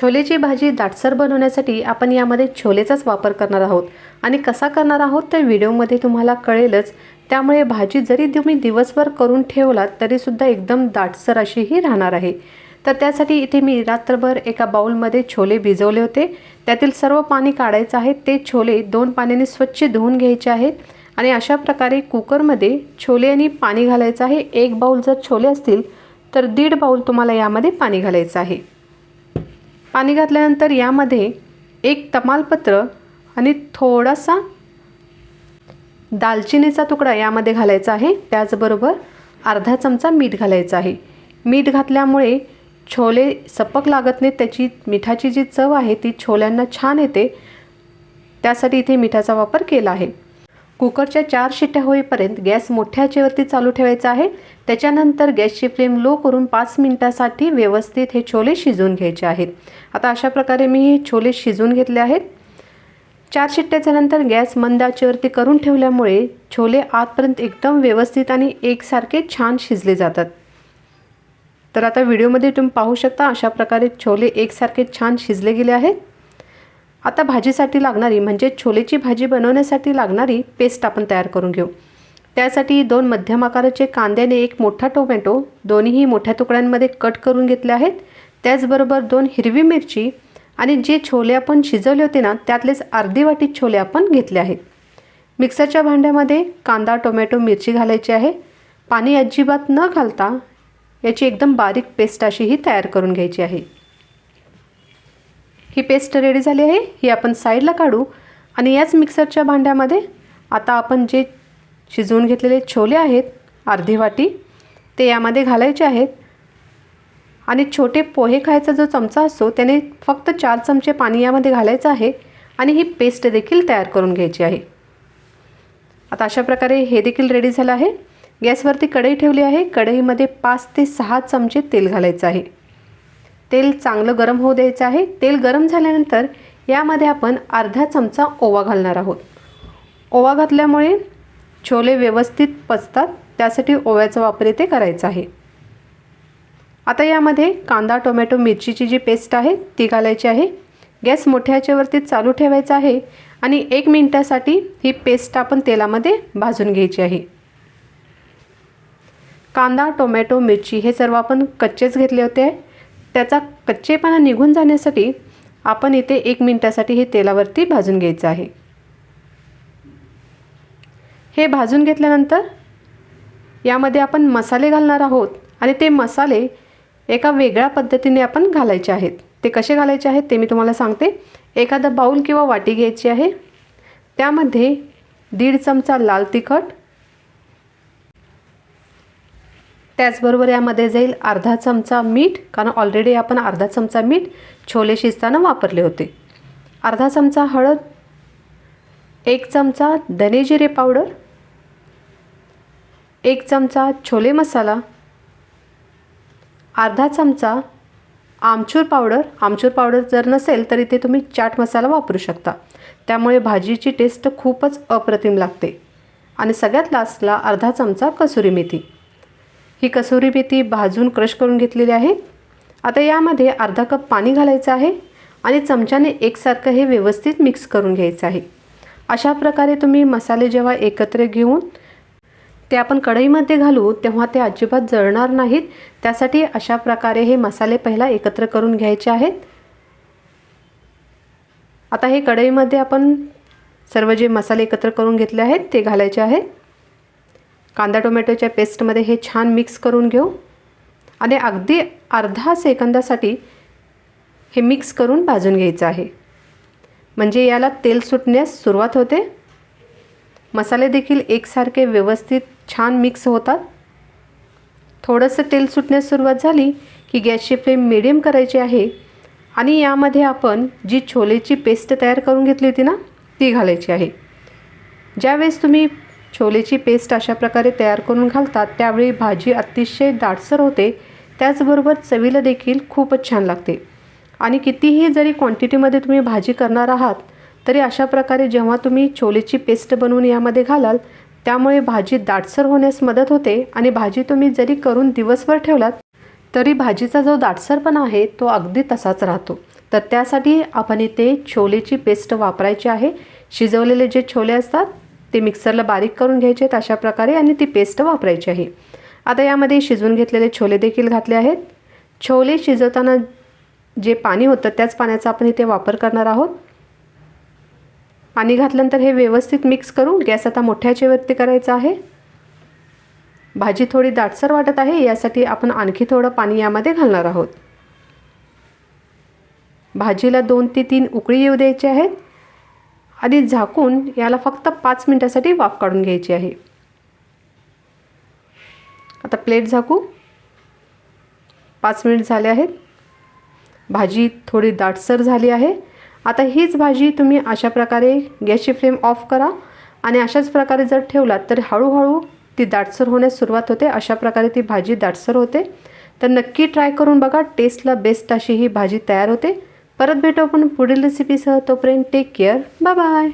छोलेची भाजी दाटसर बनवण्यासाठी आपण यामध्ये छोलेचाच वापर करणार आहोत. आणि कसा करणार आहोत तर व्हिडिओमध्ये तुम्हाला कळेलच. त्यामुळे भाजी जरी तुम्ही दिवसभर करून ठेवलात तरीसुद्धा एकदम दाटसर अशी ही राहणार आहे. तर त्यासाठी इथे मी रात्रभर एका बाउलमध्ये छोले भिजवले होते. त्यातील सर्व पाणी काढायचं आहे. ते छोले दोन पाण्याने स्वच्छ धुवून घ्यायचे आहेत. आणि अशा प्रकारे कुकरमध्ये छोले आणि पाणी घालायचं आहे. एक बाउल जर छोले असतील तर दीड बाउल तुम्हाला यामध्ये पाणी घालायचं आहे. पाणी घातल्यानंतर यामध्ये एक तमालपत्र आणि थोडासा दालचिनीचा तुकडा यामध्ये घालायचा आहे. त्याचबरोबर अर्धा चमचा मीठ घालायचं आहे. मीठ घातल्यामुळे छोले सपक लागत नाहीत. त्याची मिठाची जी चव आहे ती छोल्यांना छान येते. त्यासाठी इथे मिठाचा वापर केला आहे. कुकरच्या चार शिट्ट्या होईपर्यंत गॅस मोठ्या आचेवरती चालू ठेवायचा आहे. त्याच्यानंतर गॅसची फ्लेम लो करून पाच मिनटासाठी व्यवस्थित हे छोले शिजवून घ्यायचे आहेत. आता अशा प्रकारे मी हे छोले शिजवून घेतले आहेत. चार शिट्ट्याच्यानंतर गॅस मंद आचेवरती करून ठेवल्यामुळे छोले आतपर्यंत एकदम व्यवस्थित आणि एकसारखे छान शिजले जातात. तर आता व्हिडिओमध्ये तुम्ही पाहू शकता अशा प्रकारे छोले एकसारखे छान शिजले गेले आहेत. आता भाजीसाठी लागणारी म्हणजे छोलेची भाजी बनवण्यासाठी लागणारी पेस्ट आपण तयार करून घेऊ. त्यासाठी दोन मध्यम आकाराचे कांद्याने एक मोठा टोमॅटो दोन्हीही मोठ्या तुकड्यांमध्ये कट करून घेतले आहेत. त्याचबरोबर दोन हिरवी मिरची आणि जे छोले आपण शिजवले होते ना त्यातलेच अर्धी वाटी छोले आपण घेतले आहेत. मिक्सरच्या भांड्यामध्ये कांदा टोमॅटो मिरची घालायची आहे. पाणी अजिबात न घालता याची एकदम बारीक पेस्ट अशी ही तयार करून घ्यायची आहे. ही पेस्ट रेडी झाली आहे. ही आपण साईडला काढू आणि याच मिक्सरच्या भांड्यामध्ये आता आपण जे शिजवून घेतलेले छोले आहेत अर्धी वाटी ते यामध्ये घालायचे आहेत. आणि छोटे पोहे खायचा जो चमचा असतो त्याने फक्त चार चमचे पाणी यामध्ये घालायचं आहे आणि ही पेस्ट देखील तयार करून घ्यायची आहे. आता अशा प्रकारे हे देखील रेडी झालं आहे. गॅसवरती कढई ठेवली आहे. कढईमध्ये पाच ते सहा चमचे तेल घालायचं आहे. तेल चांगलं गरम होऊ द्यायचं आहे. तेल गरम झाल्यानंतर यामध्ये आपण अर्धा चमचा ओवा घालणार आहोत. ओवा घातल्यामुळे छोले व्यवस्थित पचतात. त्यासाठी ओव्याचा वापर इथे करायचा आहे. आता यामध्ये कांदा टोमॅटो मिरचीची जी पेस्ट आहे ती घालायची आहे. गॅस मोठ्या चालू ठेवायचा आहे आणि एक मिनटासाठी ही पेस्ट आपण तेलामध्ये भाजून घ्यायची आहे. कांदा टोमॅटो मिरची हे सर्व आपण कच्चेच घेतले होते. त्याचा कच्चेपणा निघून जाण्यासाठी आपण इथे एक मिनटासाठी हे तेलावरती भाजून घ्यायचं आहे. हे भाजून घेतल्यानंतर यामध्ये आपण मसाले घालणार आहोत आणि ते मसाले एका वेगळ्या पद्धतीने आपण घालायचे आहेत. ते कसे घालायचे आहेत ते मी तुम्हाला सांगते. एखादा बाऊल किंवा वाटी घ्यायची आहे. त्यामध्ये दीड चमचा लाल तिखट त्याचबरोबर यामध्ये जाईल अर्धा चमचा मीठ कारण ऑलरेडी आपण अर्धा चमचा मीठ छोले शिजताना वापरले होते. अर्धा चमचा हळद एक चमचा धने जिरे पावडर एक चमचा छोले मसाला अर्धा चमचा आमचूर पावडर. आमचूर पावडर जर नसेल तर इथे तुम्ही चाट मसाला वापरू शकता. त्यामुळे भाजीची टेस्ट खूपच अप्रतिम लागते. आणि सगळ्यात लास्टला अर्धा चमचा कसुरी मेथी. ही कसुरी मेथी भाजून क्रश करून घेतलेली आहे. आता यामध्ये अर्धा कप पाणी घालायचं आहे आणि चमच्याने एकसारखं हे व्यवस्थित मिक्स करून घ्यायचं आहे. अशा प्रकारे तुम्ही मसाले जेव्हा एकत्र घेऊन ते आपण कढईमध्ये घालू तेव्हा ते अजिबात जळणार नाहीत. त्यासाठी अशा प्रकारे हे मसाले पहिला एकत्र करून घ्यायचे आहेत. आता हे कढईमध्ये आपण सर्व जे मसाले एकत्र करून घेतले आहेत ते घालायचे आहेत कांदा टोमॅटोच्या पेस्टमध्ये हे छान मिक्स करून घेऊ. आणि अगदी अर्धा सेकंदासाठी हे मिक्स करून भाजून घ्यायचं आहे. म्हणजे याला तेल सुटण्यास सुरुवात होते. मसाले देखील एकसारखे व्यवस्थित छान मिक्स होतात. थोडंसं तेल सुटण्यास सुरुवात झाली की गॅसची फ्लेम मिडियम करायची आहे. आणि यामध्ये आपण जी छोलेची पेस्ट तयार करून घेतली होती ना ती घालायची आहे. ज्यावेळेस तुम्ही छोलेची पेस्ट अशा प्रकारे तयार करून घालतात. त्यावेळी भाजी अतिशय दाटसर होते. त्याचबरोबर चवीला देखील खूपच छान लागते. आणि कितीही जरी क्वांटिटीमध्ये तुम्ही भाजी करणार आहात तरी अशा प्रकारे जेव्हा तुम्ही छोलेची पेस्ट बनवून यामध्ये घालाल त्यामुळे भाजी दाटसर होण्यास मदत होते. आणि भाजी तुम्ही जरी करून दिवसभर ठेवलात तरी भाजीचा जो दाटसरपणा आहे तो अगदी तसाच राहतो. तर त्यासाठी आपण इथे छोलेची पेस्ट वापरायची आहे. शिजवलेले जे छोले असतात ते मिक्सरला बारीक करून घ्यायचे आहेत अशा प्रकारे आणि ती पेस्ट वापरायची आहे. आता यामध्ये शिजवून घेतलेले छोले देखील घातले आहेत. छोले शिजवताना जे पाणी होतं त्याच पाण्याचा आपण इथे वापर करणार आहोत. पाणी घातल्यानंतर हे व्यवस्थित मिक्स करू गॅस आता मोठ्याच्यावरती करायचा आहे. भाजी थोडी दाटसर वाटत आहे यासाठी आपण आणखी थोडं पाणी यामध्ये घालणार आहोत. भाजीला दोन ते तीन उकळी येऊ द्यायची आहेत. आधी झाकून याला फक्त पाच मिनटासाठी वाफ काढून घ्यायची आहे. आता प्लेट झाकू. पाच मिनिट झाले आहेत. भाजी थोडी दाटसर झाली आहे. आता हीच भाजी तुम्ही अशा प्रकारे गॅसची फ्लेम ऑफ करा आणि अशाच प्रकारे जर ठेवलात तर हळूहळू ती दाटसर होण्यास सुरुवात होते. अशा प्रकारे ती भाजी दाटसर होते. तर नक्की ट्राय करून बघा टेस्टला बेस्ट अशी ही भाजी तयार होते. परत भेटू आपण पुढील रेसिपीसह तोपर्यंत टेक केअर बाय बाय